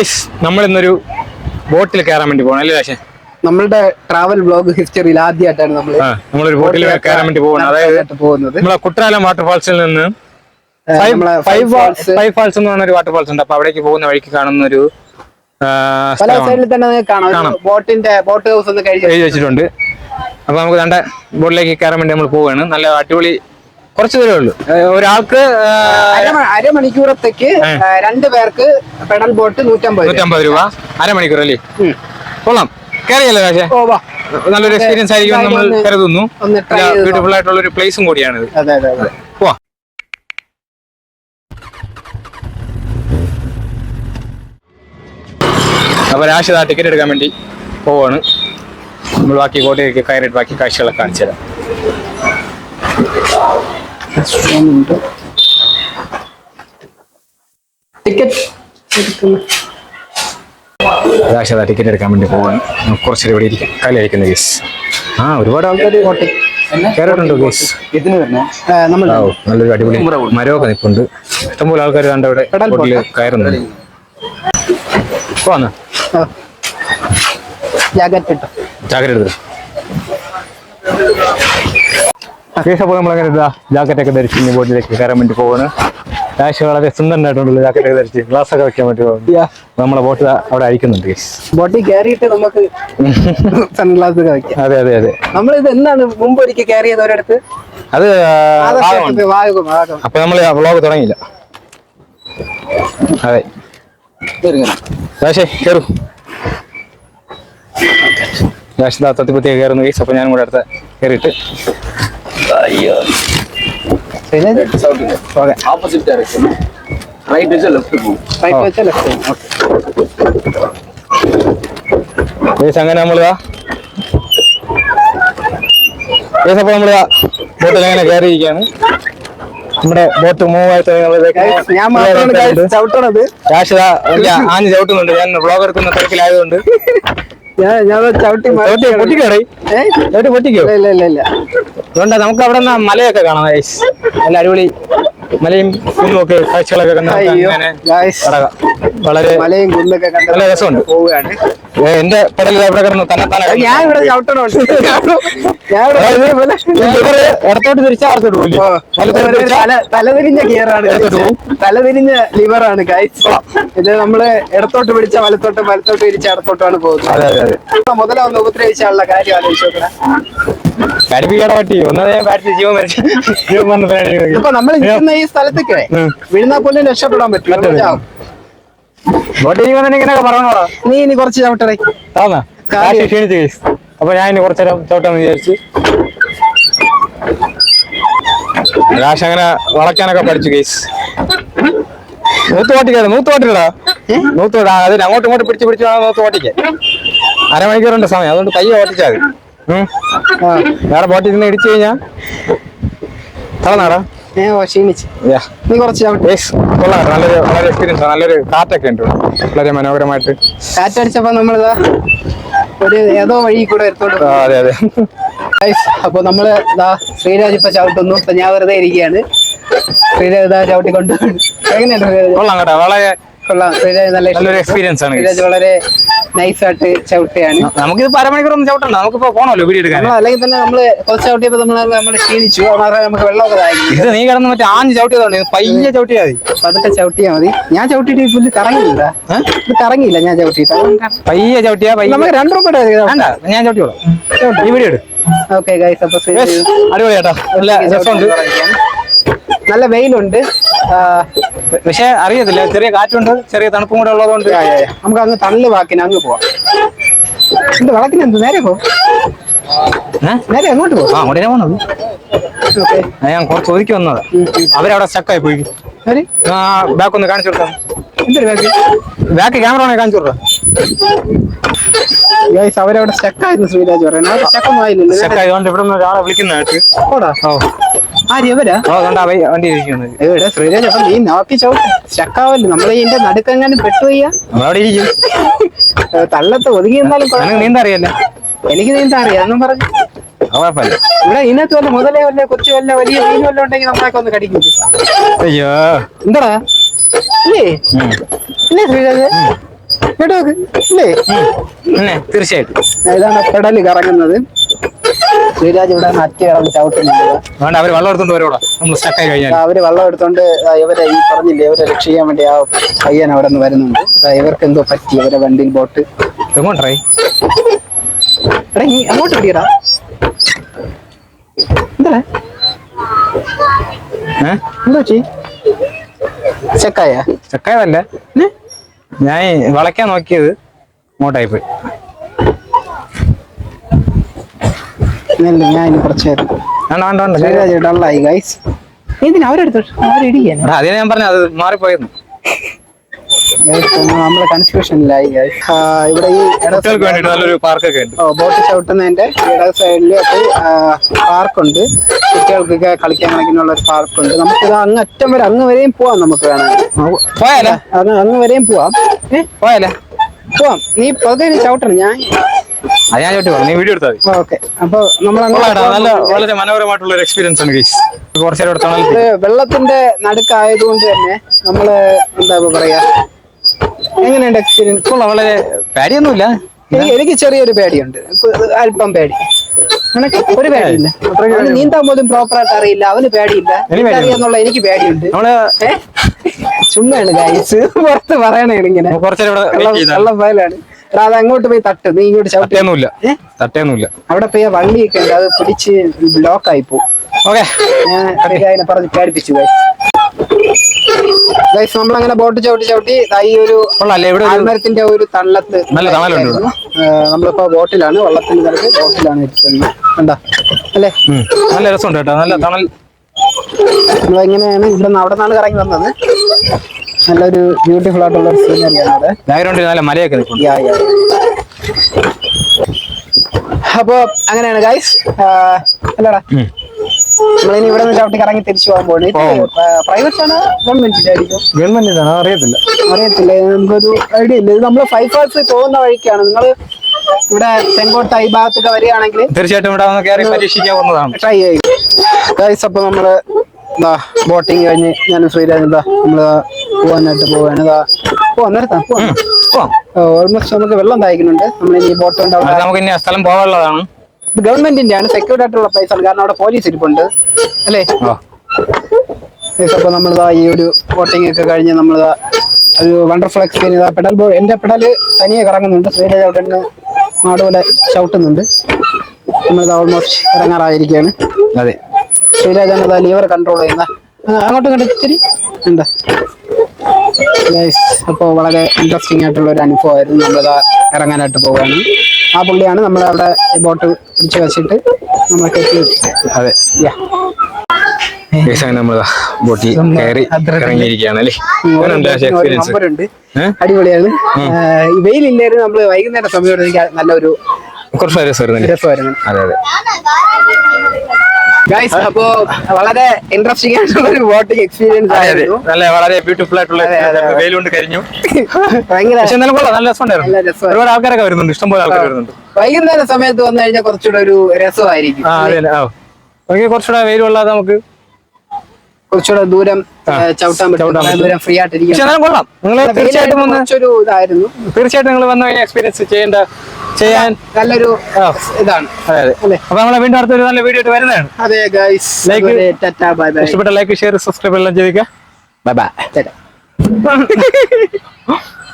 Guys നമ്മൾ ഇന്നൊരു ബോട്ടിൽ കയറാൻ വേണ്ടി പോകണം അല്ലേ രാശേ നമ്മളുടെ ട്രാവൽ ബ്ലോഗ് ഹിസ്റ്ററിയിൽ ആദ്യമായിട്ടാണ് നമ്മൾ നമ്മളൊരു ബോട്ടിൽ കയറാൻ വേണ്ടി പോകുന്നത് അതായത് പോകുന്നത്. നമ്മളെ കുട്ടനാലം വാട്ടർഫാൾസിൽ നിന്ന് ഫൈവ് ഫാൾസ് എന്ന് പറഞ്ഞ ഒരു വാട്ടർഫാൾസ് ഉണ്ട്. അപ്പൊ അവിടേക്ക് പോകുന്ന വഴിക്ക് കാണുന്ന ഒരു പല സൈഡിൽ തന്നെ കാണാം. ബോട്ടിന്റെ ബോട്ട് ഹൗസ് ഒന്ന് കഴിഞ്ഞ് എഴുതി വെച്ചിട്ടുണ്ട്. അപ്പൊ നമുക്ക് രണ്ട് ബോട്ടിലേക്ക് കയറാൻ വേണ്ടി നമ്മൾ പോവുകയാണ് നല്ല അടിപൊളി കുറച്ച് ദൂരമേ ഉള്ളൂ. ഒരാൾക്ക് അരമണിക്കൂറത്തേക്ക് രണ്ടു പേർക്ക് പെഡൽ ബോട്ട് നൂറ്റമ്പത് രൂപ. നൂറ്റമ്പത് രൂപ. അരമണിക്കൂർ അല്ലേ? കൊള്ളാം. ഓ വാ. നല്ലൊരു എക്സ്പീരിയൻസ് ആയിരിക്കും നമ്മൾ കരുതുന്നു. ബ്യൂട്ടിഫുൾ ആയിട്ടുള്ള ഒരു പ്ലേസും കൂടിയാണ് അതെ അതെ അതെ. പോവാ. അപ്പൊ രാശിത ടിക്കറ്റ് എടുക്കാൻ വേണ്ടി പോവാണ്. നമ്മൾ ബാക്കി കോട്ടയിലേക്ക് കയറിയിട്ട് ബാക്കി കാഴ്ചകളൊക്കെ കാണിച്ചു തരാം ടിക്കറ്റ് രാശിത ടിക്കറ്റ് എടുക്കാൻ വേണ്ടി പോവാൻ. കുറച്ചേരം ഇവിടെ ഇരിക്കാം. കലയിരിക്കുന്ന കേസ് ആ ഒരുപാട് ആൾക്കാർ കയറിയിട്ടുണ്ട് തന്നെ. ഓ, നല്ലൊരു അടിപൊളി മരമൊക്കെ നിൽപ്പുണ്ട്. ഇഷ്ടംപോലെ ആൾക്കാർ കണ്ട പെടൽ ബോട്ടിൽ കയറുന്നുണ്ട്. പോവാന്ന്? ജാഗ്രത എടുത്ത് അപ്പോൾ നമ്മളങ്ങനെ ഇതാ ജാക്കറ്റ് ഒക്കെ ധരിച്ച് ഇനി ബോട്ടിലേക്ക് കയറാൻ വേണ്ടി പോകുന്നു രാശി വളരെ സുന്ദരനായിട്ടുള്ള ജാക്കറ്റ് ഒക്കെ ധരിച്ച് ഗ്ലാസ് ഒക്കെ വെക്കാൻ വേണ്ടി പോകുന്നു നമ്മളെ ബോട്ട് അവിടെ അയക്കുന്നുണ്ട് ബോട്ടിൽ കയറിയിട്ട് നമുക്ക് സൺഗ്ലാസ് ഒക്കെ വെക്കാം. അതെ അതെ അതെ. നമ്മൾ ഇത് എന്താണ് മുമ്പ് ഒരിക്കൽ കയറിയത് ഒരിടത്ത്? അത് അപ്പൊ നമ്മൾ വ്ളോഗ് തുടങ്ങിയില്ല. അതെ. രാശേ കയറൂ രാശി തത്തിപ്പത്തി കയറുന്ന കേസ് അപ്പൊ ഞാനും കൂടെ അടുത്ത കയറിയിട്ട് അയ്യോ. Okay direction. Right is a left move. Right വെച്ചാൽ ലെഫ്റ്റ് കേസ് അങ്ങനെ നമ്മളിതാ കേസ് അപ്പൊ നമ്മളിതാ ബോട്ടിൽ അങ്ങനെ കയറിയിരിക്കുകയാണ്. നമ്മുടെ ബോട്ട് മൂവ് ആയിട്ട് ഞാൻ മാത്രമാണ് guys ചവിട്ടണത്. രാശിത ആഞ്ഞ് ചവിട്ടുന്നുണ്ട്. ഞാൻ വ്ളോഗ് എടുക്കുന്ന തിരക്കിലായതുകൊണ്ട്. പൊട്ടിക്കോ? ഇല്ല ഇല്ല ഇല്ല അതുകൊണ്ട് നമുക്ക് അവിടെ നിന്ന് മലയൊക്കെ കാണാം നല്ല അടിപൊളി മലയും കുന്നൊക്കെ കാഴ്ചകളൊക്കെ വളരെ മലയും കുന്നൊക്കെ നല്ല രസമുണ്ട്. പോവുകയാണ്. എന്റെ പടലിൽ അവിടെ കിടന്ന് തന്നെ തന്നെ ഞാൻ ഇവിടെ ഇടത്തോട്ട് തിരിച്ചാൽ തലതിരിഞ്ഞ ഗിയറാണ് തലതിരിഞ്ഞ ലിവറാണ് ഗൈസ് ഇത് നമ്മൾ ഇടത്തോട്ട് പിടിച്ച വലത്തോട്ട് വലത്തോട്ട് തിരിച്ച് ഇടത്തോട്ടാണ് പോകുന്നത്. മുതലാവുന്ന ഉപദ്രവിച്ചാലുള്ള കാര്യം ആലോചിച്ച് നോക്കണേ. പഠിപ്പിക്കാടെ പറ്റി ഒന്നതേ പാടിച്ച് ജീവൻ മരിച്ചു ജീവൻ മരണത്തിനാണ് ഇപ്പൊ നമ്മൾ നിൽക്കുന്ന ഈ സ്ഥലത്തേക്ക് വീഴുന്നാ പോലും രക്ഷപ്പെടാൻ പറ്റും. ചാവും. ബോട്ട് ജീവൻ ഇങ്ങനെയൊക്കെ പറഞ്ഞോടാ. നീ ഇനി കുറച്ച് ചവിട്ടറേ താന്നാ. കാശ് ക്ഷീണിച്ച് കേസ്. അപ്പൊ ഞാൻ ഇനി കുറച്ചേരം ചവിട്ടാന്ന് വിചാരിച്ചു. കാശ് അങ്ങനെ വളക്കാനൊക്കെ പഠിച്ചു കേസ്. നൂത്ത് ഓട്ടിക്കാതെ നൂത്ത് ഓട്ടിക്കടാ നൂത്ത് അതിന് അങ്ങോട്ടും ഇങ്ങോട്ടും പിടിച്ച് പിടിച്ച് വേണം നൂത്ത് ഓട്ടിക്കാൻ അരമണിക്കൂറുണ്ട് സമയം. അതുകൊണ്ട് കൈ ഓട്ടിച്ചാൽ. വേറെ ബോട്ടിൽ നിന്ന് ഇടിച്ചു കഴിഞ്ഞാ? തളനാടാ നീ കുറച്ച് കൊള്ളാം നല്ലൊരു വളരെ എക്സ്പീരിയൻസ് നല്ലൊരു കാറ്റൊക്കെ ഉണ്ട്. വളരെ മനോഹരമായിട്ട്. കാറ്റടിച്ചപ്പോ നമ്മളിതാ ഒരു ഏതോ വഴി കൂടെ എടുത്തോണ്ട് അതെ അതെ. അപ്പൊ നമ്മൾ ഇതാ ശ്രീരാജ് ഇപ്പൊ ചവിട്ടുന്നു. ഇപ്പൊ ഞാൻ വെറുതെ ഇരിക്കുകയാണ്. ശ്രീരാജ് ഇതാ ചവിട്ടിക്കൊണ്ട്. എങ്ങനെയുണ്ട് കൊള്ളാം കേട്ടോ. വളരെ കൊള്ളാം. ശ്രീരാജ് നല്ല നല്ലൊരു എക്സ്പീരിയൻസ് ആണ് ശ്രീരാജ് വളരെ നൈസായിട്ട് ചവിട്ടുകയാണ് നമുക്കിത് അരമണിക്കൂറൊന്നും ചവിട്ടണ്ട. നമുക്കിപ്പോ പോണല്ലോ വീഡിയോ എടുക്കാൻ. അല്ലെങ്കിൽ തന്നെ നമ്മൾ കുറച്ച് ചവിട്ടിയപ്പോ നമ്മൾ നമ്മൾ ക്ഷീണിച്ചു. നമുക്ക് വെള്ളമൊക്കെ ആയി ഇത് നീ കിടന്ന് മറ്റേ ആഞ്ഞ് ചവിട്ടിയതാണ് പയ്യെ ചവിട്ടിയാ മതി. പതുക്കെ ചവിട്ടിയാ മതി. ഞാൻ ചവിട്ടിട്ട് ഈ പുല്ല് കറങ്ങിയില്ല. ഇത് കറങ്ങിയില്ല ഞാൻ ചവിട്ടിയിട്ട്. പയ്യെ ചവിട്ടിയാ പയ്യെ നമുക്ക് രണ്ട് രൂപ ഞാൻ ചവിട്ടിയോളാം ഈ വീഡിയോ എടുക്കും ഓക്കെ ഗൈസ് അപ്പൊ ശ്രീരാജ് അടിപൊളി കേട്ടോ. നല്ല രസമുണ്ട്. നല്ല വെയിലുണ്ട്. പക്ഷെ അറിയത്തില്ല. ചെറിയ കാറ്റുണ്ട് ചെറിയ തണുപ്പും കൂടെ ഉള്ളതുകൊണ്ട്. നമുക്ക് അങ്ങ് തള്ളു വാക്കിന് അങ്ങ് പോവാം. എന്ത് വിളക്കിന് എന്ത്? നേരെ പോ? നേരെ ആ പോണത് ഞാൻ കുറച്ച് ഒതുക്കി വന്നത്. അവരവിടെ സ്റ്റക്കായി പോയി. ബാക്ക് ഒന്ന് കാണിച്ചു കൊടുക്കാം ബാക്കി ക്യാമറ ഓണേ കാണിച്ചു കൊടുക്കാം അവരവിടെ സ്റ്റക്കായിരുന്നു ശ്രീരാജ് പറയുന്നത്. സ്റ്റക്കൊന്നും ആയില്ലല്ലോ. ഇവിടെ നിന്ന് ഒരാളെ വിളിക്കുന്നതായിട്ട് ഓടാ. ഓ. എവിടെ ശ്രീരാജ് അപ്പൊ നീ നോക്കി സ്റ്റക്കാവല്ലോ? നമ്മൾ ഇതിന്റെ നടുക്കെങ്ങാനും പെട്ടുപോയ്യ തള്ളത്ത് ഒതുങ്ങി നിന്നാലും കുഴപ്പം- നീന്താ അറിയല്ലേ എനിക്ക് നീന്താ അറിയാം എന്നും പറഞ്ഞു ഇവിടെ ഇതിനകത്ത് വല്ല മുതലേ വല്ല കൊച്ചു വല്ല വലിയ മീൻ വല്ല ഉണ്ടെങ്കിൽ നമ്മളൊക്കെ ഒന്ന് കടിക്കില്ലേ അയ്യോ. എന്താടാ? ഇല്ലേ. ഇല്ലേ ശ്രീരാജ് കേട്ടോ ഇല്ലേ? തീർച്ചയായിട്ടും. ഇതാണ് പെടൽ കറങ്ങുന്നത്. ശ്രീരാജ് ഇവിടെ നറ്റി കിടന്ന് ചവിട്ടുന്നുണ്ട്. അതുകൊണ്ട് അവർ വെള്ളം എടുത്തോണ്ട് വരോടാ. നമ്മൾ സ്റ്റക്കായി കഴിഞ്ഞാൽ അവർ വെള്ളം എടുത്തോണ്ട് ദാ ഇവരെ ഈ പറഞ്ഞില്ലേ ഇവരെ രക്ഷിക്കാൻ വേണ്ടി ആ പയ്യൻ അവിടെ നിന്ന് വരുന്നുണ്ട്. ദാ ഇവർക്ക് എന്തോ പറ്റി ഇവരെ വണ്ടിയിൽ ബോട്ട്. എങ്ങോട്ടേ എടാ നീ അങ്ങോട്ട് പിടിയടാ. എന്താ ഏഹ് എന്തോ ചെയ് ചെക്കായ? ചക്കായതല്ല. ഞാൻ വളയ്ക്കാൻ നോക്കിയത് ഇങ്ങോട്ടായി പോയി നെല്ല് ഞാൻ കുറച്ച് നേരം ശ്രീരാജ് ഡള്ളായി ഗൈസ് ഇതിന് അവരെടുത്തു അവരിടിക്കാൻ അതിനെ ഞാൻ പറഞ്ഞു അത് മാറിപ്പോയിരുന്നു നമ്മൾ കൺഫ്യൂഷനിലായി ഗൈസ് ഇവിടെ ഈ കുട്ടികൾക്ക് വേണ്ടിട്ട് നല്ലൊരു പാർക്കൊക്കെ ഉണ്ട്. ഓ ബോട്ട് ചവിട്ടുന്നതിന്റെ ഇട സൈഡിൽ പാർക്കുണ്ട് കുട്ടികൾക്കൊക്കെ കളിക്കാൻ കളിക്കാനുള്ള ഒരു പാർക്കുണ്ട് നമുക്ക് ഇത് അങ്ങ് അറ്റം വരെ അങ്ങ് വരെയും പോവാം നമുക്ക് വേണമെങ്കിൽ. അങ്ങ് വരെയും പോവാം. പോയാലേ? പോവാം. നീ പകുതി ചവിട്ടണം. ഞാൻ അത് ഞാൻ ചോട്ടി നീ വീഡിയോ എടുത്താൽ മതി. ഓക്കെ. അപ്പൊ നമ്മൾ നല്ല വളരെ മനോഹരമായിട്ടുള്ള ഒരു എക്സ്പീരിയൻസ് ആണ് ഗൈസ് കുറച്ചു നേരം എടുത്താൽ വെള്ളത്തിന്റെ നടുക്കായതുകൊണ്ട് തന്നെ നമ്മൾ എന്താ പറയാ? എങ്ങനെയുണ്ട് എക്സ്പീരിയൻസ് വളരെ പേടിയൊന്നുമില്ല. എനിക്ക് ചെറിയൊരു പേടിയുണ്ട്. അല്പം പേടി. ഒരു പേടിയില്ല? നീന്താൻ പോലും പ്രോപ്പർ ആയിട്ട് അറിയില്ല. അവന് പേടിയില്ല. അറിയാന്നുള്ള എനിക്ക് പേടിയുണ്ട്? ചുമ്മാണ് ഗൈസ് പുറത്ത് പറയണേ ഇങ്ങനെ. വെള്ളം പോയാലാണ്. എടാ അത് അങ്ങോട്ട് പോയി തട്ട്. നീ ഇങ്ങോട്ട് ചവിട്ടി? തട്ടയൊന്നുമില്ല അവിടെ പോയ വള്ളിയൊക്കെ ഉണ്ട്. അത് പിടിച്ച് ബ്ലോക്ക് ആയി പോകും ഓക്കെ ഞാൻ അതിനെ പറഞ്ഞ് പേടിപ്പിച്ചു ഗൈസ് ഗൈസ് നമ്മളങ്ങനെ ബോട്ട് ചവിട്ടി ചവിട്ടി ഈ ഒരു മരത്തിന്റെ ഒരു തള്ളത്ത് നമ്മളിപ്പോ ബോട്ടിലാണ് വള്ളത്തിന്റെ തലത്ത് ബോട്ടിലാണ് അല്ലേ? നല്ല രസമുണ്ട് കേട്ടോ. നല്ല തണൽ നമ്മൾ എങ്ങനെയാണ് ഇവിടെ നിന്ന് അവിടെ നിന്നാണ് കറങ്ങി വന്നത്. നല്ലൊരു ബ്യൂട്ടിഫുൾ ആയിട്ടുള്ള ഒരു സീനറിയാണ് ബാക്ക്ഗ്രൗണ്ടിൽ നല്ല മലയൊക്കെ അപ്പോ യാ, യാ. അപ്പൊ അങ്ങനെയാണ് ഗൈസ് അല്ലടാ. നമ്മളിനി ഇവിടെ നിന്ന് ചവിട്ടി കറങ്ങി തിരിച്ചു പോകാൻ പോകുന്നത് പോകാം. പ്രൈവറ്റ് ആണ് ഗവൺമെന്റിന്റെ ആയിരിക്കും? ഗവൺമെന്റിനാണ് അറിയത്തില്ല. അറിയത്തില്ല നമുക്കൊരു ഐഡിയ ഇല്ല. ഇത് നമ്മൾ ഫൈവ് ഫാൾസ് പോകുന്ന വഴിക്കാണ്. നിങ്ങൾ ഇവിടെ തെങ്കോട്ട ഈ ഭാഗത്തൊക്കെ വരികയാണെങ്കിൽ തീർച്ചയായിട്ടും ഇവിടെ കയറി പരീക്ഷിക്കാവുന്നതാണ് ട്രൈ ചെയ്യും. ഗൈസ് അപ്പൊ നമ്മൾ ബോട്ടിങ് കഴിഞ്ഞ് ഞാൻ ഫ്രീ ഇതാ നമ്മൾ പോവാനായിട്ട് പോവാണ്. പോവാൻ ഓൾമോസ്റ്റ് നമുക്ക് വെള്ളം തായ്ക്കുന്നുണ്ട് നമ്മൾ ഇനി ബോട്ട് നമുക്ക് ഇനി സ്ഥലം പോകാനുള്ളതാണ്. ഇത് ഗവൺമെന്റിന്റെ ആണ് സെക്യൂർഡ് ആയിട്ടുള്ള പ്ലേസ് ആണ്. കാരണം അവിടെ പോലീസ് ഇരിപ്പുണ്ട്. അല്ലേ? അപ്പൊ നമ്മളിതാ ഈ ഒരു ബോട്ടിംഗ് ഒക്കെ കഴിഞ്ഞ് നമ്മളിതാ ഒരു വണ്ടർഫുൾ എക്സ്പീരിയൻസ് പെഡൽ ബോ എന്റെ പെഡൽ തനിയെ കറങ്ങുന്നുണ്ട്. ശ്രീരാജ് അവിടെ നിന്ന് നാടുപോലെ ചവിട്ടുന്നുണ്ട്. നമ്മളിത് ഓൾമോസ്റ്റ് ഇറങ്ങാറായിരിക്കുകയാണ്. അതെ. ശ്രീരാജാണ് ലീവർ കൺട്രോൾ ചെയ്യുന്ന. അങ്ങോട്ട് ഇങ്ങോട്ടും ഇത്തിരി എന്താ അപ്പോൾ വളരെ ഇൻട്രസ്റ്റിംഗ് ആയിട്ടുള്ള ഒരു അനുഭവമായിരുന്നു. നമ്മൾ ഇറങ്ങാനായിട്ട് പോവുകയാണ്. ആ പുള്ളിയാണ് നമ്മളവിടെ ബോട്ട് പിടിച്ച് വെച്ചിട്ട് നമ്മളെ അതെ. നമ്മൾ ബോട്ടിൽ കയറി ഇറങ്ങിയിരിക്കുകയാണ് അല്ലേ? എക്സ്പീരിയൻസ് ഈ വെയിലില്ലായിരുന്നു നമ്മൾ വൈകുന്നേരം എനിക്ക് നല്ലൊരു കുറച്ച് രസമായിരുന്നു. അതെ അതെ. ഗൈസ് അപ്പോ വളരെ ഇൻട്രസ്റ്റിംഗ് ആയിട്ടുള്ള ഒരു ബോട്ടിംഗ് എക്സ്പീരിയൻസ് ആയിരുന്നു. നല്ല വളരെ ബ്യൂട്ടിഫുൾ ആയിട്ടുള്ള വെയിൽ കൊണ്ട് കഴിഞ്ഞു വെയിലുകൊണ്ട് കരിഞ്ഞു ഭയങ്കര നല്ല രസമുണ്ടായിരുന്നു. ഒരുപാട് ആൾക്കാരൊക്കെ വരുന്നുണ്ട് ഇഷ്ടംപോലെ ആൾക്കാർ വരുന്നുണ്ട്. വൈകുന്നേര സമയത്ത് വന്നു കഴിഞ്ഞാൽ കുറച്ചുകൂടെ ഒരു രസമായിരിക്കും കുറച്ചുകൂടെ വെയിൽ കൊള്ളാതെ നമുക്ക് കുറച്ചുകൂടെ ദൂരം ചവിട്ടാൻ പറ്റും. ദൂരം ഫ്രീ ആയിട്ടിരിക്കും എന്നാലും കൊള്ളാം. നിങ്ങൾ തീർച്ചയായിട്ടും കുറച്ചൊരു ഇതായിരുന്നു. തീർച്ചയായിട്ടും നിങ്ങൾ വന്നു എക്സ്പീരിയൻസ് ചെയ്യേണ്ട ചെയ്യാൻ നല്ലൊരു. ഇതാണ്? അപ്പൊ നമ്മളെ വീണ്ടും അടുത്തൊരു നല്ല വീഡിയോ ആയിട്ട് വരുന്നതാണ്. അതെ guys like tata bye bye ഇഷ്ടപ്പെട്ട ലൈക്ക് ഷെയർ സബ്സ്ക്രൈബ് എല്ലാം ചെയ്തിരിക്കുക. Bye bye